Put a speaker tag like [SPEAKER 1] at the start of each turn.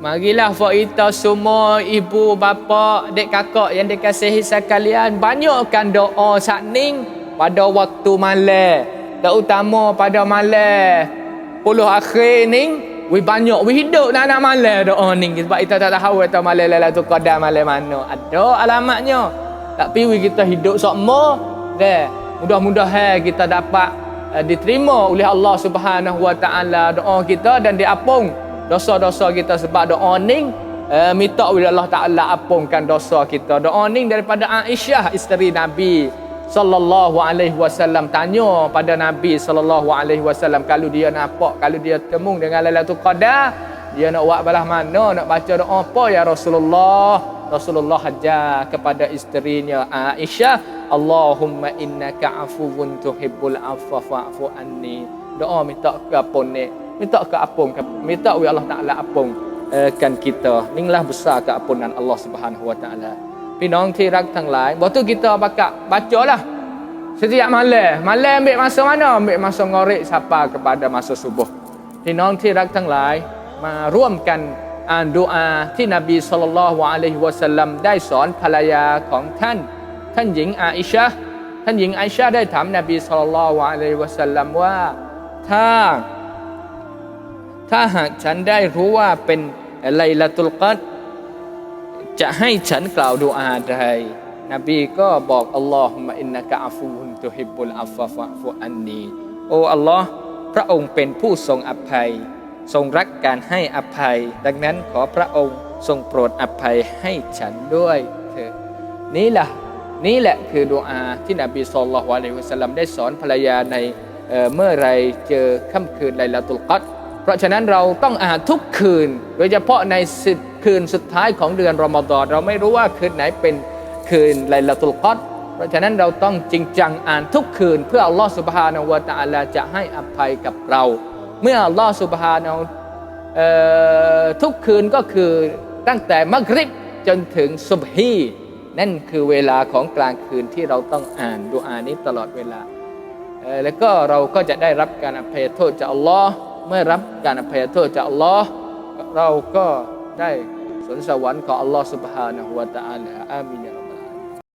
[SPEAKER 1] Marilah for kita semua ibu bapa dek kakak yang dikasihi sekalian banyakkan doa sakning pada waktu malam. Terutama pada malam puluh akhir ni we banyak we hidup nak nak malam doa ni. Sebab kita tak tahu atau malam Lailatul Qadar malam mana. Ada alamatnya. Tapi we kita hidup semua deh mudah-mudahan kita dapat uh, diterima oleh Allah Subhanahu Wa Taala doa kita dan diapung dosa-dosa kita sebab doa ni uh, minta oleh Allah Taala apungkan dosa kita. Doa ni daripada Aisyah isteri Nabi sallallahu alaihi wasallam. Tanya pada Nabi sallallahu alaihi wasallam kalau dia nampak kalau dia temu dengan Lailatul Qadar dia nak buat balah mana? Nak baca doa apa ya Rasulullah? Rasulullah hajar kepada isterinya Aisyah Allahumma innaka afuwun tuhibbul afwa fa'fu anni. Doa minta keampun ni minta keampun minta oleh Allah Taala apung uh, kan kita inilah besar keampunan Allah Subhanahu Wa Taala พี่น้องที่รักทั้งหลาย waktu kita bakal bacalah setiap malam malam ambil masa mana ambil masa ngorek sapa kepada masa subuh พี่น้องที่รักทั้งหลาย มาร่วมกันอ่านดูอาที่นบีสุลต่านละฮ์อะลัยฮิวะสัลลัมได้สอนภรรยาของท่าน ท่านหญิงอาอิชะห์ท่านหญิงอาอิชะห์ได้ ถ้าหากฉันได้รู้ว่าเป็นไลลาตุลกัดจะให้ฉันกล่าวดูอาใดนบีก็บอกอัลลอฮุมะอินนะกะอาฟูฮุนตุฮิบุลอัฟฟะฟะฟุอันนีโอ้อัลลอฮ์พระองค์เป็นผู้ทรงอภัย ทรงรักการให้อภัย ดังนั้นขอพระองค์ทรงโปรดอภัยให้ฉันด้วยเถิดนี่แหละนี่แหละคือดูอาที่นบีสุลต่านละฮ์อะลัยฮิวะสัลลัมได้สอนภรรยาในเเมื่อไรเจอค่ำคืนไลลาตุลกัด เพราะฉะนั้นเราต้องอ่านทุกคืน โดยเฉพาะในสิคืนสุดท้ายของเดือนรอมฎอนเราไม่รู้ว่าคืนไหนเป็นคืนไลลาตุลกัดเพราะฉะนั้นเราต้องจริงจังอ่านทุกคืน เพื่ออัลลอฮฺสุบฮานะฮูวะตาลาจะให้อภัยกับเรา เมื่ออัลลอฮฺสุบฮานะฮูเอ่อทุกคืนก็คือตั้งแต่มักริบจนถึงซุบฮีนั่นคือเวลาของกลางคืนที่เราต้องอ่านดูอานี้ตลอดเวลาแล้วก็เราก็จะได้รับการอภัยโทษจากอัลลอฮ์ เมื่อรับการอภัยโทษจากอัลลอฮ์เราก็ได้สวนสวรรค์ของอัลลอฮ์สุบฮานะฮุวาตาอัลอามีน